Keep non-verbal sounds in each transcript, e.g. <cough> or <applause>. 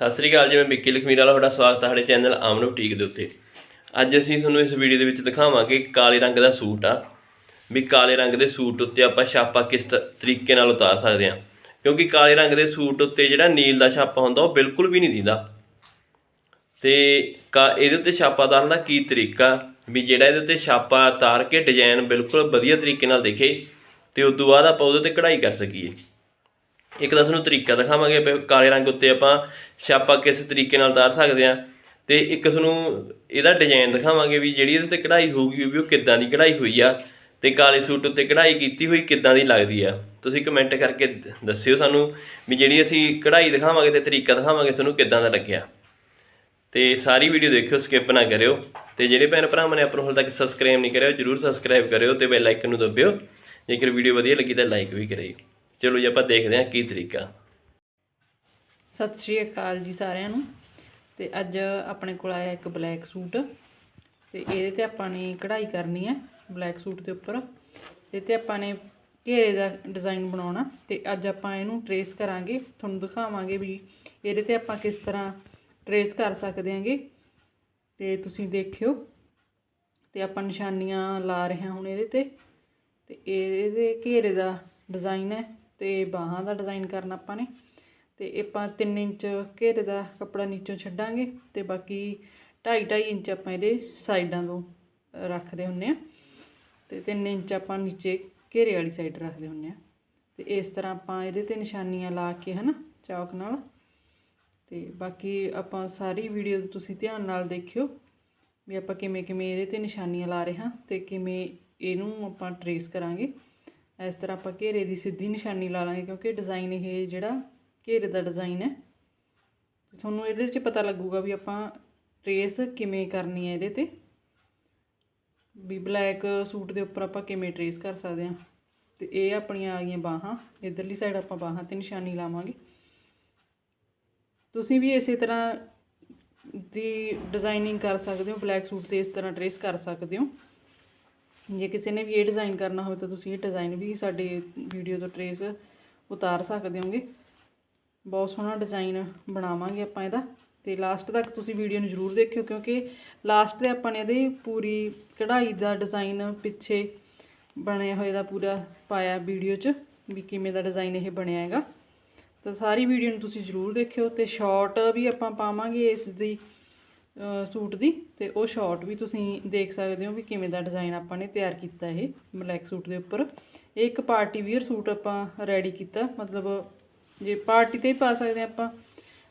ਸਤਿ ਸ੍ਰੀ ਅਕਾਲ ਜੀ, ਮੈਂ ਵਿੱਕੀ ਲਖਮੀਰ ਵਾਲਾ, ਤੁਹਾਡਾ ਸਵਾਗਤ ਹੈ ਸਾਡੇ ਚੈਨਲ ਆਮਨ ਬੁਟੀਕ ਦੇ ਉੱਤੇ। ਅੱਜ ਅਸੀਂ ਤੁਹਾਨੂੰ ਇਸ ਵੀਡੀਓ ਦੇ ਵਿੱਚ ਦਿਖਾਵਾਂਗੇ ਕਾਲੇ ਰੰਗ ਦਾ ਸੂਟ ਆ। ਵੀ ਕਾਲੇ ਰੰਗ ਦੇ ਸੂਟ ਉੱਤੇ ਆਪਾਂ ਛਾਪਾ ਕਿਸ ਤਰੀਕੇ ਨਾਲ ਉਤਾਰ ਸਕਦੇ ਹਾਂ। ਕਿਉਂਕਿ ਕਾਲੇ ਰੰਗ ਦੇ ਸੂਟ ਉੱਤੇ ਜਿਹੜਾ ਨੀਲ ਦਾ ਛਾਪਾ ਹੁੰਦਾ, ਉਹ ਬਿਲਕੁਲ ਵੀ ਨਹੀਂ ਦਿੰਦਾ। ਤੇ ਕਾ, ਇਹਦੇ ਉੱਤੇ ਛਾਪਾ ਉਤਾਰਨ ਦਾ ਕੀ ਤਰੀਕਾ? ਵੀ ਜਿਹੜਾ ਇਹਦੇ ਉੱਤੇ ਛਾਪਾ ਉਤਾਰ ਕੇ ਡਿਜ਼ਾਈਨ ਬਿਲਕੁਲ ਵਧੀਆ ਤਰੀਕੇ ਨਾਲ ਦਿਖੇ, ਤੇ ਉਸ ਤੋਂ ਬਾਅਦ ਆਪਾਂ ਉਹਦੇ ਤੇ ਕਢਾਈ ਕਰ ਸਕੀਏ। ਇੱਕ ਤਾਂ ਤੁਹਾਨੂੰ ਤਰੀਕਾ ਦਿਖਾਵਾਂਗੇ ਵੀ ਕਾਲੇ ਰੰਗ ਉੱਤੇ ਆਪਾਂ ਛਾਪਾ ਕਿਸ ਤਰੀਕੇ ਨਾਲ ਉਤਾਰ ਸਕਦੇ ਆ ਤੇ ਇੱਕ ਤੁਹਾਨੂੰ ਇਹਦਾ ਡਿਜ਼ਾਈਨ ਦਿਖਾਵਾਂਗੇ ਵੀ ਜਿਹੜੀ ਇਹਦੇ ਉੱਤੇ ਕਢਾਈ ਹੋਊਗੀ ਵੀ ਉਹ ਕਿੱਦਾਂ ਦੀ ਕਢਾਈ ਹੋਈ ਆ ਤੇ ਕਾਲੇ ਸੂਟ ਉੱਤੇ ਕਢਾਈ ਕੀਤੀ ਹੋਈ ਕਿੱਦਾਂ ਦੀ ਲੱਗਦੀ ਆ। ਤੁਸੀਂ ਕਮੈਂਟ ਕਰਕੇ ਦੱਸਿਓ ਸਾਨੂੰ ਵੀ ਜਿਹੜੀ ਅਸੀਂ ਕਢਾਈ ਦਿਖਾਵਾਂਗੇ ਤੇ ਤਰੀਕਾ ਦਿਖਾਵਾਂਗੇ ਤੁਹਾਨੂੰ ਕਿੱਦਾਂ ਦਾ ਲੱਗਿਆ। ਤੇ ਸਾਰੀ ਵੀਡੀਓ ਦੇਖਿਓ ਸਕਿਪ ਨਾ ਕਰਿਓ ਤੇ ਜਿਹੜੇ ਭੈਣ ਭਰਾਵਾਂ ਨੇ ਆਪਾਂ ਨੂੰ ਹਾਲੇ ਤੱਕ ਸਬਸਕ੍ਰਾਈਬ ਨਹੀਂ ਕਰਿਆ, ਜਰੂਰ ਸਬਸਕ੍ਰਾਈਬ ਕਰਿਓ ਤੇ ਬੈਲ ਆਈਕਨ ਨੂੰ ਦਬਾਇਓ ਜੇਕਰ ਵੀਡੀਓ ਵਧੀਆ ਲੱਗੀ ਤਾਂ ਲਾਈਕ ਵੀ ਕਰਿਓ। ਚਲੋ ਜੀ, ਆਪਾਂ ਦੇਖਦੇ ਹਾਂ ਕੀ ਤਰੀਕਾ। ਸਤਿ ਸ਼੍ਰੀ ਅਕਾਲ ਜੀ ਸਾਰਿਆਂ ਨੂੰ। ਤੇ ਅੱਜ ਆਪਣੇ ਕੋਲ ਆਇਆ ਇੱਕ ਬਲੈਕ ਸੂਟ। ਤੇ ਇਹਦੇ ਤੇ ਆਪਾਂ ਨੇ ਕਢਾਈ ਕਰਨੀ ਹੈ, ਬਲੈਕ ਸੂਟ ਦੇ ਉੱਪਰ। ਇਹ ਤੇ ਆਪਾਂ ਨੇ ਘੇਰੇ ਦਾ ਡਿਜ਼ਾਈਨ ਬਣਾਉਣਾ। ਤੇ ਅੱਜ ਆਪਾਂ ਇਹਨੂੰ ਟਰੇਸ ਕਰਾਂਗੇ, ਤੁਹਾਨੂੰ ਦਿਖਾਵਾਂਗੇ ਵੀ ਇਹਦੇ ਤੇ ਆਪਾਂ ਕਿਸ ਤਰ੍ਹਾਂ ਟਰੇਸ ਕਰ ਸਕਦੇ ਹਾਂਗੇ। ਤੇ ਤੁਸੀਂ ਦੇਖਿਓ। ਤੇ ਆਪਾਂ ਨਿਸ਼ਾਨੀਆਂ ਲਾ ਰਹੇ ਹਾਂ ਹੁਣ ਇਹਦੇ ਤੇ। ਤੇ ਇਹਦੇ ਘੇਰੇ ਦਾ ਡਿਜ਼ਾਈਨ ਹੈ। ਤੇ ਬਾਹਾਂ ਦਾ ਡਿਜ਼ਾਈਨ ਕਰਨਾ ਆਪਾਂ ਨੇ। ਤੇ ਆਪਾਂ 3 ਇੰਚ ਘੇਰੇ ਦਾ ਕੱਪੜਾ ਨੀਚੋਂ ਛੱਡਾਂਗੇ ਤੇ ਬਾਕੀ 2.5 2.5 ਇੰਚ ਆਪਾਂ ਇਹਦੇ ਸਾਈਡਾਂ ਤੋਂ ਰੱਖਦੇ ਹੁੰਨੇ ਆ। ਤੇ 3 ਇੰਚ ਆਪਾਂ ਨੀਚੇ ਘੇਰੇ ਵਾਲੀ ਸਾਈਡ ਰੱਖਦੇ ਹੁੰਨੇ ਆ। ਤੇ ਇਸ ਤਰ੍ਹਾਂ ਆਪਾਂ ਇਹਦੇ ਤੇ ਨਿਸ਼ਾਨੀਆਂ ਲਾ ਕੇ ਹਨਾ, ਚੌਕ ਨਾਲ। ਤੇ ਬਾਕੀ ਆਪਾਂ ਸਾਰੀ ਵੀਡੀਓ ਤੁਸੀਂ ਧਿਆਨ ਨਾਲ ਦੇਖਿਓ ਵੀ ਆਪਾਂ ਕਿਵੇਂ ਕਿਵੇਂ ਇਹਦੇ ਤੇ ਨਿਸ਼ਾਨੀਆਂ ਲਾ ਰਹੇ ਹਾਂ ਤੇ ਕਿਵੇਂ ਇਹਨੂੰ ਆਪਾਂ ਟਰੇਸ ਕਰਾਂਗੇ। ਇਸ ਤਰ੍ਹਾਂ ਆਪਾਂ ਘੇਰੇ ਦੀ ਸਿੱਧੀ ਨਿਸ਼ਾਨੀ ਲਾ ਲਾਂਗੇ, ਕਿਉਂਕਿ ਡਿਜ਼ਾਈਨ ਇਹ ਜਿਹੜਾ ਘੇਰੇ ਦਾ ਡਿਜ਼ਾਈਨ ਹੈ। ਤੁਹਾਨੂੰ ਇਹਦੇ ਵਿੱਚ ਪਤਾ ਲੱਗੂਗਾ ਵੀ ਆਪਾਂ ਟਰੇਸ ਕਿਵੇਂ ਕਰਨੀ ਹੈ ਇਹਦੇ ਤੇ। ਵੀ ਬਲੈਕ ਸੂਟ ਦੇ ਉੱਪਰ ਆਪਾਂ ਕਿਵੇਂ ਟਰੇਸ ਕਰ ਸਕਦੇ ਹਾਂ। ਤੇ ਇਹ ਆਪਣੀਆਂ ਆ ਗਈਆਂ ਬਾਹਾਂ, ਇਧਰਲੀ ਸਾਈਡ ਆਪਾਂ ਬਾਹਾਂ ਤੇ ਨਿਸ਼ਾਨੀ ਲਾਵਾਂਗੇ। ਤੁਸੀਂ ਵੀ ਇਸੇ ਤਰ੍ਹਾਂ ਦੀ ਡਿਜ਼ਾਈਨਿੰਗ ਕਰ ਸਕਦੇ ਹੋ ਬਲੈਕ ਸੂਟ ਤੇ ਇਸ ਤਰ੍ਹਾਂ ਟਰੇਸ ਕਰ ਸਕਦੇ ਹੋ। ਜੇ ਕਿਸੇ ਨੇ ਵੀ ਇਹ ਡਿਜ਼ਾਈਨ ਕਰਨਾ ਹੋਵੇ ਤਾਂ ਤੁਸੀਂ ਇਹ ਡਿਜ਼ਾਈਨ ਵੀ ਸਾਡੇ ਵੀਡੀਓ ਤੋਂ ਟਰੇਸ ਉਤਾਰ ਸਕਦੇ ਹੋਗੇ। ਬਹੁਤ ਸੋਹਣਾ ਡਿਜ਼ਾਈਨ ਬਣਾਵਾਂਗੇ ਆਪਾਂ ਇਹਦਾ। ਤੇ ਲਾਸਟ ਤੱਕ ਤੁਸੀਂ ਵੀਡੀਓ ਨੂੰ ਜ਼ਰੂਰ ਦੇਖਿਓ ਕਿਉਂਕਿ ਲਾਸਟ ਤੇ ਆਪਾਂ ਨੇ ਇਹਦੇ ਪੂਰੀ ਕਢਾਈ ਦਾ ਡਿਜ਼ਾਈਨ ਪਿੱਛੇ ਬਣਿਆ ਹੋਇਆ ਦਾ ਪੂਰਾ ਪਾਇਆ ਵੀਡੀਓ 'ਚ ਵੀ ਕਿਵੇਂ ਦਾ ਡਿਜ਼ਾਈਨ ਇਹ ਬਣਿਆ ਹੈਗਾ। ਤਾਂ ਸਾਰੀ ਵੀਡੀਓ ਨੂੰ ਤੁਸੀਂ ਜ਼ਰੂਰ ਦੇਖਿਓ ਤੇ ਸ਼ਾਰਟ ਵੀ ਆਪਾਂ ਪਾਵਾਂਗੇ ਇਸ ਦੀ। ਸੂਟ ਦੀ ਤੇ ਉਹ ਸ਼ਾਰਟ ਵੀ ਤੁਸੀਂ ਦੇਖ ਸਕਦੇ ਹੋ ਵੀ ਕਿਵੇਂ ਦਾ ਡਿਜ਼ਾਈਨ ਆਪਾਂ ਨੇ ਤਿਆਰ ਕੀਤਾ ਇਹ ਬਲੈਕ ਸੂਟ ਦੇ ਉੱਪਰ। ਇਹ ਇੱਕ ਪਾਰਟੀ ਵੀਅਰ ਸੂਟ ਆਪਾਂ ਰੈਡੀ ਕੀਤਾ, ਮਤਲਬ ਜੇ ਪਾਰਟੀ ਤੇ ਹੀ ਪਾ ਸਕਦੇ ਹਾਂ ਆਪਾਂ।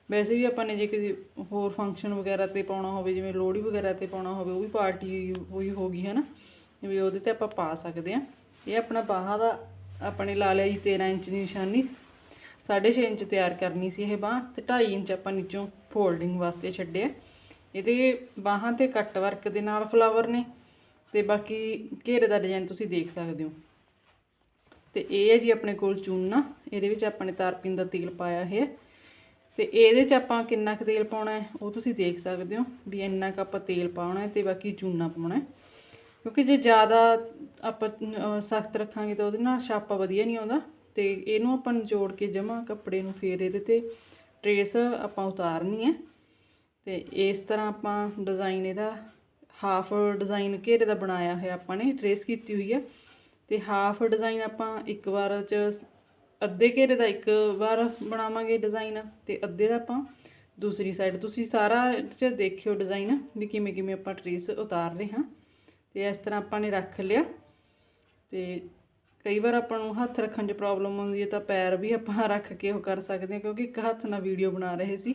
ਵੈਸੇ ਵੀ ਆਪਾਂ ਨੇ ਜੇ ਕਿਸੇ ਹੋਰ ਫੰਕਸ਼ਨ ਵਗੈਰਾ ਤੇ ਪਾਉਣਾ ਹੋਵੇ, ਜਿਵੇਂ ਲੋਹੜੀ ਵਗੈਰਾ ਤੇ ਪਾਉਣਾ ਹੋਵੇ, ਉਹ ਵੀ ਪਾਰਟੀ ਹੋਈ ਹੋਗੀ ਹੈ ਨਾ ਵੀ ਉਹਦੇ ਤੇ ਆਪਾਂ ਪਾ ਸਕਦੇ ਹਾਂ। ਇਹ ਆਪਣਾ ਬਾਹਾਂ ਦਾ ਆਪਣੇ ਲਾ ਲਿਆ ਜੀ 13 ਇੰਚ ਦੀ ਨਿਸ਼ਾਨੀ। 6.5 ਇੰਚ ਤਿਆਰ ਕਰਨੀ ਸੀ ਇਹ ਬਾਹ ਤੇ 2.5 ਇੰਚ ਆਪਾਂ ਨੀਚੋਂ ਫੋਲਡਿੰਗ ਵਾਸਤੇ ਛੱਡਿਆ। ਇਹਦੇ ਬਾਹਾਂ ਤੇ ਕੱਟ ਵਰਕ ਦੇ ਨਾਲ ਫਲਾਵਰ ਨੇ ਤੇ ਬਾਕੀ ਘੇਰੇ ਦਾ ਡਿਜ਼ਾਈਨ ਤੁਸੀਂ ਦੇਖ ਸਕਦੇ ਹੋ। ਤੇ ਇਹ ਹੈ ਜੀ ਆਪਣੇ ਕੋਲ ਚੂਨਾ, ਇਹਦੇ ਵਿੱਚ ਆਪਾਂ ਨੇ ਤਾਰਪੀਨ ਦਾ ਤੇਲ ਪਾਇਆ ਹੈ। ਤੇ ਇਹਦੇ 'ਚ ਆਪਾਂ ਕਿੰਨਾ ਕੁ ਤੇਲ ਪਾਉਣਾ ਹੈ ਉਹ ਤੁਸੀਂ ਦੇਖ ਸਕਦੇ ਹੋ ਵੀ ਇੰਨਾ ਕੁ ਆਪਾਂ ਤੇਲ ਪਾਉਣਾ ਹੈ ਤੇ ਬਾਕੀ ਚੂਨਾ ਪਾਉਣਾ ਹੈ। ਕਿਉਂਕਿ ਜੇ ਜ਼ਿਆਦਾ ਆਪਾਂ ਸਖਤ ਰੱਖਾਂਗੇ ਤਾਂ ਉਹਦੇ ਨਾਲ ਛਾਪਾ ਵਧੀਆ ਨਹੀਂ ਆਉਂਦਾ ਤੇ ਇਹਨੂੰ ਆਪਾਂ ਨਿਚੋੜ ਕੇ ਜਮਾ ਕੱਪੜੇ ਨੂੰ ਫੇਰ ਇਹਦੇ ਤੇ ਟਰੇਸ ਆਪਾਂ ਉਤਾਰਨੀ ਹੈ। ਤੇ ਇਸ ਤਰ੍ਹਾਂ ਆਪਾਂ ਡਿਜ਼ਾਈਨ ਇਹਦਾ ਹਾਫ ਡਿਜ਼ਾਈਨ ਘੇਰੇ ਦਾ ਬਣਾਇਆ ਹੋਇਆ ਆਪਾਂ ਨੇ ਟਰੇਸ ਕੀਤੀ ਹੋਈ ਹੈ। ਤੇ ਹਾਫ ਡਿਜ਼ਾਈਨ ਆਪਾਂ ਇੱਕ ਵਾਰ ਚ ਅੱਧੇ ਘੇਰੇ ਦਾ ਇੱਕ ਵਾਰ ਬਣਾਵਾਂਗੇ ਡਿਜ਼ਾਈਨ ਤੇ ਅੱਧੇ ਦਾ ਆਪਾਂ ਦੂਸਰੀ ਸਾਈਡ ਤੁਸੀਂ ਸਾਰਾ ਚ ਦੇਖਿਓ ਡਿਜ਼ਾਈਨ ਵੀ ਕਿਵੇਂ ਕਿਵੇਂ ਆਪਾਂ ਟਰੇਸ ਉਤਾਰ ਰਹੇ ਹਾਂ। ਤੇ ਇਸ ਤਰ੍ਹਾਂ ਆਪਾਂ ਨੇ ਰੱਖ ਲਿਆ। ਤੇ ਕਈ ਵਾਰ ਆਪਾਂ ਨੂੰ ਹੱਥ ਰੱਖਣ 'ਚ ਪ੍ਰੋਬਲਮ ਆਉਂਦੀ ਹੈ ਤਾਂ ਪੈਰ ਵੀ ਆਪਾਂ ਰੱਖ ਕੇ ਉਹ ਕਰ ਸਕਦੇ ਹਾਂ, ਕਿਉਂਕਿ ਇੱਕ ਹੱਥ ਨਾਲ ਵੀਡੀਓ ਬਣਾ ਰਹੇ ਸੀ।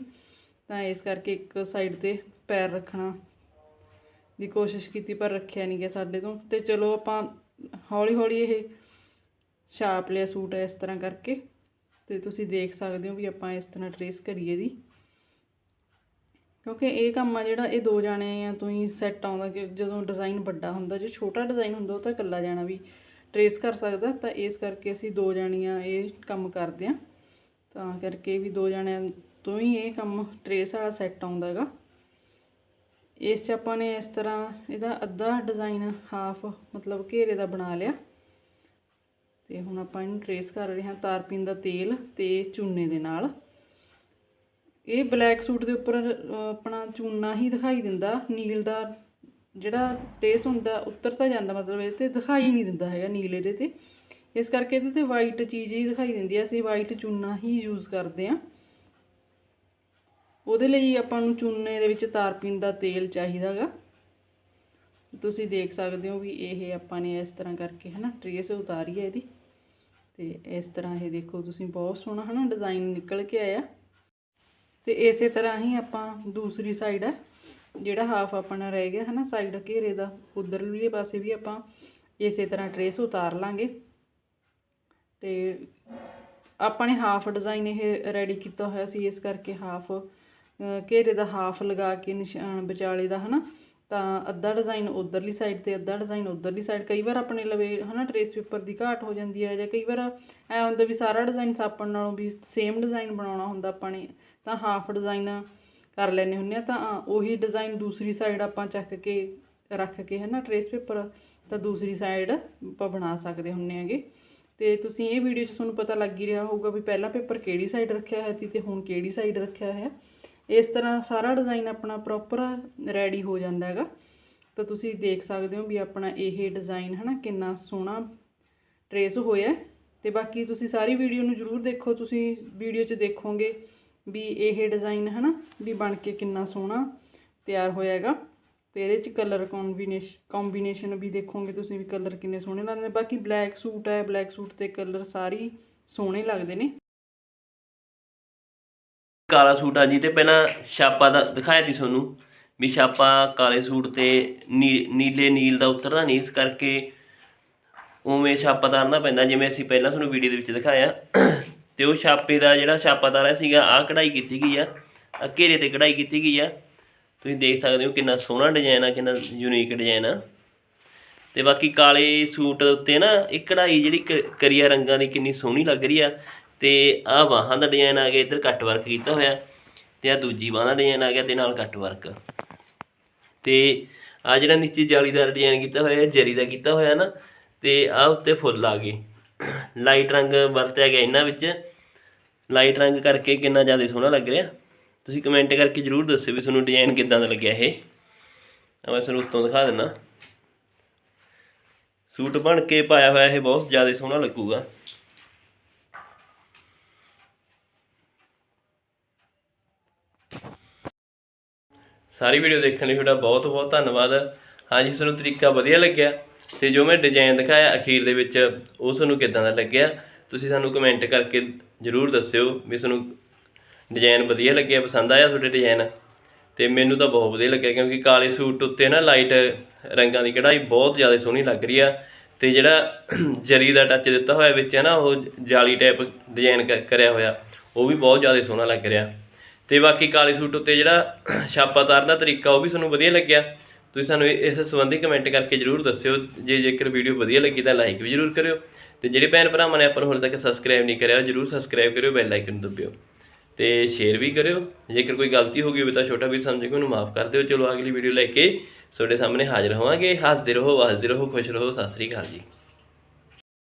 ਤਾਂ ਇਸ ਕਰਕੇ ਇੱਕ ਸਾਈਡ ਤੇ ਪੈਰ ਰੱਖਣਾ ਦੀ ਕੋਸ਼ਿਸ਼ ਕੀਤੀ, ਪਰ ਰੱਖਿਆ ਨਹੀਂ ਗਿਆ ਸਾਡੇ ਤੋਂ। ਤੇ ਚਲੋ ਆਪਾਂ ਹੌਲੀ ਹੌਲੀ ਇਹ ਛਾਪ ਲਿਆ ਸੂਟ ਇਸ ਤਰ੍ਹਾਂ ਕਰਕੇ, ਤੇ ਤੁਸੀਂ ਦੇਖ ਸਕਦੇ ਹੋ ਵੀ ਆਪਾਂ ਇਸ ਤਰ੍ਹਾਂ ਟਰੇਸ ਕਰੀਏ ਦੀ ਕਿਉਂਕਿ ਇਹ ਕੰਮ ਆ ਜਿਹੜਾ ਇਹ ਦੋ ਜਾਣੇ ਆ ਤੋਂ ਹੀ ਸੈੱਟ ਆਉਂਦਾ ਕਿ ਜਦੋਂ ਡਿਜ਼ਾਈਨ ਵੱਡਾ ਹੁੰਦਾ, ਜੇ ਛੋਟਾ ਡਿਜ਼ਾਈਨ ਹੁੰਦਾ, ਉਹ ਤਾਂ ਇਕੱਲਾ ਜਾਣਾ ਵੀ ਟਰੇਸ ਕਰ ਸਕਦਾ। ਤਾਂ ਇਸ ਕਰਕੇ ਅਸੀਂ ਦੋ ਜਾਣੀਆਂ ਇਹ ਕੰਮ ਕਰਦੇ ਆ ਤਾਂ ਕਰਕੇ ਵੀ ਦੋ ਜਾਣਿਆਂ ਤੋਂ ਹੀ ਇਹ ਕੰਮ ਟਰੇਸ ਵਾਲਾ ਸੈੱਟ ਆਉਂਦਾ ਹੈਗਾ। ਇਸ 'ਚ ਆਪਾਂ ਨੇ ਇਸ ਤਰ੍ਹਾਂ ਇਹਦਾ ਅੱਧਾ ਡਿਜ਼ਾਈਨ ਹਾਫ ਮਤਲਬ ਘੇਰੇ ਦਾ ਬਣਾ ਲਿਆ। ਤੇ ਹੁਣ ਆਪਾਂ ਇਹਨੂੰ ਟਰੇਸ ਕਰ ਰਹੇ ਹਾਂ ਤਾਰਪੀਨ ਦਾ ਤੇਲ ਤੇ ਚੂਨੇ ਦੇ ਨਾਲ। ਇਹ ਬਲੈਕ ਸੂਟ ਦੇ ਉੱਪਰ ਆਪਣਾ ਚੂਨਾ ਹੀ ਦਿਖਾਈ ਦਿੰਦਾ। ਨੀਲ ਦਾ ਜਿਹੜਾ ਟੇਸ ਹੁੰਦਾ, ਉੱਤਰ ਤਾਂ ਜਾਂਦਾ ਮਤਲਬ ਇਹਦੇ ਤੇ, ਦਿਖਾਈ ਨਹੀਂ ਦਿੰਦਾ ਹੈਗਾ ਨੀਲ ਇਹਦੇ ਤੇ। ਇਸ ਕਰਕੇ ਇਹਦੇ ਤੇ ਵਾਈਟ ਚੀਜ਼ ਹੀ ਦਿਖਾਈ ਦਿੰਦੀ ਹੈ ਅਸੀਂ ਵਾਈਟ ਚੂਨਾ ਹੀ ਯੂਜ਼ ਕਰਦੇ ਆ ਉਹਦੇ ਲਈ ਆਪਾਂ ਨੂੰ ਚੂਨੇ ਦੇ ਵਿੱਚ ਤਾਰਪੀਨ ਦਾ ਤੇਲ ਚਾਹੀਦਾਗਾ। ਤੁਸੀਂ ਦੇਖ ਸਕਦੇ ਹੋ ਵੀ ਇਹ ਆਪਾਂ ਨੇ ਇਸ ਤਰ੍ਹਾਂ ਕਰਕੇ ਹਨਾ ਟਰੇਸ ਉਤਾਰੀ ਹੈ ਇਹਦੀ। ਤੇ ਇਸ ਤਰ੍ਹਾਂ ਇਹ ਦੇਖੋ ਤੁਸੀਂ ਬਹੁਤ ਸੋਹਣਾ ਹਨਾ ਡਿਜ਼ਾਈਨ ਨਿਕਲ ਕੇ ਆਇਆ। ਤੇ ਇਸੇ ਤਰ੍ਹਾਂ ਹੀ ਆਪਾਂ ਦੂਸਰੀ ਸਾਈਡ ਆ, ਜਿਹੜਾ ਹਾਫ ਆਪਣਾ ਰਹਿ ਗਿਆ ਹਨਾ ਸਾਈਡ ਘੇਰੇ ਦਾ, ਉਧਰਲੇ ਪਾਸੇ ਵੀ ਆਪਾਂ ਇਸੇ ਤਰ੍ਹਾਂ ਟਰੇਸ ਉਤਾਰ ਲਾਂਗੇ। ਤੇ ਆਪਾਂ ਨੇ ਹਾਫ ਡਿਜ਼ਾਈਨ ਇਹ ਰੈਡੀ ਕੀਤਾ ਹੋਇਆ ਸੀ, ਇਸ ਕਰਕੇ ਹਾਫ ਘੇਰੇ ਦਾ ਹਾਫ ਲਗਾ ਕੇ ਨਿਸ਼ਾਨ ਵਿਚਾਲੇ ਦਾ, ਹਨਾ? ਤਾਂ ਅੱਧਾ ਡਿਜ਼ਾਈਨ ਉਧਰਲੀ ਸਾਈਡ ਤੇ, ਅੱਧਾ ਡਿਜ਼ਾਈਨ ਉਧਰਲੀ ਸਾਈਡ ਕਈ ਵਾਰ ਆਪਣੇ ਲਵੇ, ਹਨਾ ਟਰੇਸ ਪੇਪਰ ਦੀ ਘਾਟ ਹੋ ਜਾਂਦੀ ਹੈ ਜਾਂ ਕਈ ਵਾਰ ਐ ਹੁੰਦਾ ਵੀ ਸਾਰਾ ਡਿਜ਼ਾਈਨ ਸਾਪਣ ਨਾਲੋਂ ਵੀ ਸੇਮ ਡਿਜ਼ਾਈਨ ਬਣਾਉਣਾ ਹੁੰਦਾ ਆਪਾਂ ਨੇ, ਤਾਂ ਹਾਫ ਡਿਜ਼ਾਈਨ ਕਰ ਲੈਨੇ ਹੁੰਨੇ ਆ। ਤਾਂ ਉਹੀ ਡਿਜ਼ਾਈਨ ਦੂਸਰੀ ਸਾਈਡ ਆਪਾਂ ਚੱਕ ਕੇ ਰੱਖ ਕੇ, ਹਨਾ ਟਰੇਸ ਪੇਪਰ ਤਾਂ ਦੂਸਰੀ ਸਾਈਡ ਆਪਾਂ ਬਣਾ ਸਕਦੇ ਹੁੰਨੇ ਹੈਗੇ। ਤੇ ਤੁਸੀਂ ਇਹ ਵੀਡੀਓ 'ਚ ਤੁਹਾਨੂੰ ਪਤਾ ਲੱਗ ਹੀ ਰਿਹਾ ਹੋਊਗਾ ਵੀ ਪਹਿਲਾ ਪੇਪਰ ਕਿਹੜੀ ਸਾਈਡ ਰੱਖਿਆ ਹੈ ਸੀ ਤੇ ਹੁਣ ਕਿਹੜੀ ਸਾਈਡ ਰੱਖਿਆ ਹੈ ਇਸ ਤਰ੍ਹਾਂ ਸਾਰਾ ਡਿਜ਼ਾਈਨ ਆਪਣਾ ਪ੍ਰੋਪਰ ਰੈਡੀ ਹੋ ਜਾਂਦਾ ਹੈਗਾ। ਤਾਂ ਤੁਸੀਂ ਦੇਖ ਸਕਦੇ ਹੋ ਵੀ ਆਪਣਾ ਇਹ ਡਿਜ਼ਾਈਨ ਹਨਾ ਕਿੰਨਾ ਸੋਹਣਾ ਟਰੇਸ ਹੋਇਆ ਹੈ। ਤੇ ਬਾਕੀ ਤੁਸੀਂ ਸਾਰੀ ਵੀਡੀਓ ਨੂੰ ਜਰੂਰ ਦੇਖੋ, ਤੁਸੀਂ ਵੀਡੀਓ 'ਚ ਦੇਖੋਗੇ ਵੀ ਇਹ ਡਿਜ਼ਾਈਨ ਹਨਾ ਵੀ ਬਣ ਕੇ ਕਿੰਨਾ ਸੋਹਣਾ ਤਿਆਰ ਹੋਇਆ ਹੈਗਾ। ਤੇ ਇਹਦੇ 'ਚ ਕਲਰ ਕੰਬੀਨੇਸ਼ਨ ਕੰਬੀਨੇਸ਼ਨ ਵੀ ਦੇਖੋਗੇ ਤੁਸੀਂ ਵੀ ਕਲਰ ਕਿੰਨੇ ਸੋਹਣੇ ਲੱਗਦੇ ਬਾਕੀ ਬਲੈਕ ਸੂਟ ਹੈ ਬਲੈਕ ਸੂਟ ਤੇ ਕਲਰ ਸਾਰੀ ਸੋਹਣੇ ਲੱਗਦੇ ਨੇ। ਕਾਲਾ ਸੂਟ ਆ ਜੀ ਤੇ ਪਹਿਲਾਂ ਛਾਪਾ ਦਾ ਦਿਖਾਇਆ ਸੀ ਤੁਹਾਨੂੰ ਵੀ ਛਾਪਾ ਕਾਲੇ ਸੂਟ ਤੇ ਨੀ- ਨੀਲੇ ਨੀਲ ਦਾ ਉਤਰਦਾ ਨਹੀਂ, ਇਸ ਕਰਕੇ ਉਵੇਂ ਛਾਪਾ ਤਾਰਨਾ ਪੈਂਦਾ, ਜਿਵੇਂ ਅਸੀਂ ਪਹਿਲਾਂ ਤੁਹਾਨੂੰ ਵੀਡੀਓ ਦੇ ਵਿੱਚ ਦਿਖਾਇਆ। ਤੇ ਉਹ ਛਾਪੇ ਦਾ ਜਿਹੜਾ ਛਾਪਾ ਤਾਰਿਆ ਸੀਗਾ, ਆਹ ਕਢਾਈ ਕੀਤੀ ਗਈ ਆ ਆ ਘੇਰੇ ਤੇ ਕਢਾਈ ਕੀਤੀ ਗਈ ਆ। ਤੁਸੀਂ ਦੇਖ ਸਕਦੇ ਹੋ ਕਿੰਨਾ ਸੋਹਣਾ ਡਿਜ਼ਾਈਨ ਆ, ਕਿੰਨਾ ਯੂਨੀਕ ਡਿਜ਼ਾਈਨ ਆ। ਤੇ ਬਾਕੀ ਕਾਲੇ ਸੂਟ ਉੱਤੇ ਨਾ, ਇਹ ਕਢਾਈ ਜਿਹੜੀ ਕ- ਕਰੀਆ ਰੰਗਾਂ ਦੀ ਕਿੰਨੀ ਸੋਹਣੀ ਲੱਗ ਰਹੀ ਆ। ਤੇ ਆਹ ਬਾਹਾਂ ਦਾ ਡਿਜ਼ਾਈਨ ਆ ਗਿਆ, ਇੱਧਰ ਕੱਟ ਵਰਕ ਕੀਤਾ ਹੋਇਆ ਤੇ ਆ ਦੂਜੀ ਬਾਹਾਂ ਦਾ ਡਿਜ਼ਾਈਨ ਆ ਗਿਆ ਤੇ ਨਾਲ ਕੱਟ ਵਰਕ ਤੇ ਆ ਜਿਹੜਾ ਨੀਚੇ ਜਾਲੀਦਾਰ ਡਿਜ਼ਾਈਨ ਕੀਤਾ ਹੋਇਆ ਇਹ ਜਰੀ ਦਾ ਕੀਤਾ ਹੋਇਆ ਨਾ, ਤੇ ਆ ਉੱਤੇ ਫੁੱਲ ਆ ਗਏ। ਲਾਈਟ ਰੰਗ ਵਰਤਿਆ ਗਿਆ ਇਹਨਾਂ ਵਿੱਚ। ਲਾਈਟ ਰੰਗ ਕਰਕੇ ਕਿੰਨਾ ਜ਼ਿਆਦਾ ਸੋਹਣਾ ਲੱਗ ਰਿਹਾ। ਤੁਸੀਂ ਕਮੈਂਟ ਕਰਕੇ ਜਰੂਰ ਦੱਸਿਓ ਵੀ ਤੁਹਾਨੂੰ ਡਿਜ਼ਾਈਨ ਕਿੱਦਾਂ ਦਾ ਲੱਗਿਆ ਇਹ। ਆ ਮੈਂ ਤੁਹਾਨੂੰ ਉੱਤੋਂ ਦਿਖਾ ਦਿੰਦਾ। ਸੂਟ ਬਣ ਕੇ ਪਾਇਆ ਹੋਇਆ ਇਹ ਬਹੁਤ ਜ਼ਿਆਦਾ ਸੋਹਣਾ ਲੱਗੂਗਾ। ਸਾਰੀ ਵੀਡੀਓ ਦੇਖਣ ਲਈ ਤੁਹਾਡਾ ਬਹੁਤ ਬਹੁਤ ਧੰਨਵਾਦ। ਹਾਂਜੀ ਤੁਹਾਨੂੰ ਤਰੀਕਾ ਵਧੀਆ ਲੱਗਿਆ ਤੇ ਜੋ ਮੈਂ ਡਿਜ਼ਾਈਨ ਦਿਖਾਇਆ ਅਖੀਰ ਦੇ ਵਿੱਚ, ਉਹ ਤੁਹਾਨੂੰ ਕਿੱਦਾਂ ਦਾ ਲੱਗਿਆ, ਤੁਸੀਂ ਸਾਨੂੰ ਕਮੈਂਟ ਕਰਕੇ ਜਰੂਰ ਦੱਸਿਓ ਵੀ ਤੁਹਾਨੂੰ ਡਿਜ਼ਾਈਨ ਵਧੀਆ ਲੱਗਿਆ, ਪਸੰਦ ਆਇਆ ਤੁਹਾਡੇ ਡਿਜ਼ਾਈਨ ਤੇ ਮੈਨੂੰ ਤਾਂ ਬਹੁਤ ਵਧੀਆ ਲੱਗਿਆ ਕਿਉਂਕਿ ਕਾਲੇ ਸੂਟ ਉੱਤੇ ਨਾ ਲਾਈਟ ਰੰਗਾਂ ਦੀ ਕਢਾਈ ਬਹੁਤ ਜ਼ਿਆਦਾ ਸੋਹਣੀ ਲੱਗ ਰਹੀ ਆ ਤੇ ਜਿਹੜਾ ਜਰੀ ਦਾ ਟੱਚ ਦਿੱਤਾ ਹੋਇਆ ਵਿੱਚ ਹੈ ਨਾ, ਉਹ ਜਾਲੀ ਟਾਈਪ ਡਿਜ਼ਾਈਨ ਕਰਿਆ ਹੋਇਆ, ਉਹ ਵੀ ਬਹੁਤ ਜ਼ਿਆਦਾ ਸੋਹਣਾ ਲੱਗ ਰਿਹਾ। ਤੇ ਬਾਕੀ ਕਾਲੇ ਸੂਟ ਉੱਤੇ ਜਿਹੜਾ <clears throat> ਛਾਪਾ ਤਾਰਨ ਦਾ ਤਰੀਕਾ ਉਹ ਵੀ ਤੁਹਾਨੂੰ ਵਧੀਆ ਲੱਗਿਆ। ਤੁਸੀਂ ਸਾਨੂੰ ਇਸ ਸੰਬੰਧੀ ਕਮੈਂਟ ਕਰਕੇ ਜਰੂਰ ਦੱਸਿਓ। ਜੇ ਜੇਕਰ ਵੀਡੀਓ ਵਧੀਆ ਲੱਗੀ ਤਾਂ ਲਾਈਕ ਵੀ ਜਰੂਰ ਕਰਿਓ। ਤੇ ਜਿਹੜੇ ਭੈਣ ਭਰਾਵਾਂ ਨੇ ਆਪਾਂ ਨੂੰ ਹਾਲੇ ਤੱਕ ਸਬਸਕ੍ਰਾਈਬ ਨਹੀਂ ਕਰਿਆ ਜਰੂਰ ਸਬਸਕ੍ਰਾਈਬ ਕਰਿਓ ਬੈਲ ਆਈਕਨ ਦਬਾਇਓ ਤੇ ਸ਼ੇਅਰ ਵੀ ਕਰਿਓ। ਜੇਕਰ ਕੋਈ ਗਲਤੀ ਹੋ ਗਈ ਹੋਵੇ ਤਾਂ ਛੋਟਾ ਵੀਰ ਸਮਝ ਕੇ ਉਹਨੂੰ ਮਾਫ ਕਰ ਦਿਓ। ਚਲੋ ਅਗਲੀ ਵੀਡੀਓ ਲੈ ਕੇ ਤੁਹਾਡੇ ਸਾਹਮਣੇ ਹਾਜ਼ਰ ਹੋਵਾਂਗੇ। ਹੱਸਦੇ ਰਹੋ ਹੱਸਦੇ ਰਹੋ, ਖੁਸ਼ ਰਹੋ। ਸਤਿ ਸ੍ਰੀ ਅਕਾਲ ਜੀ।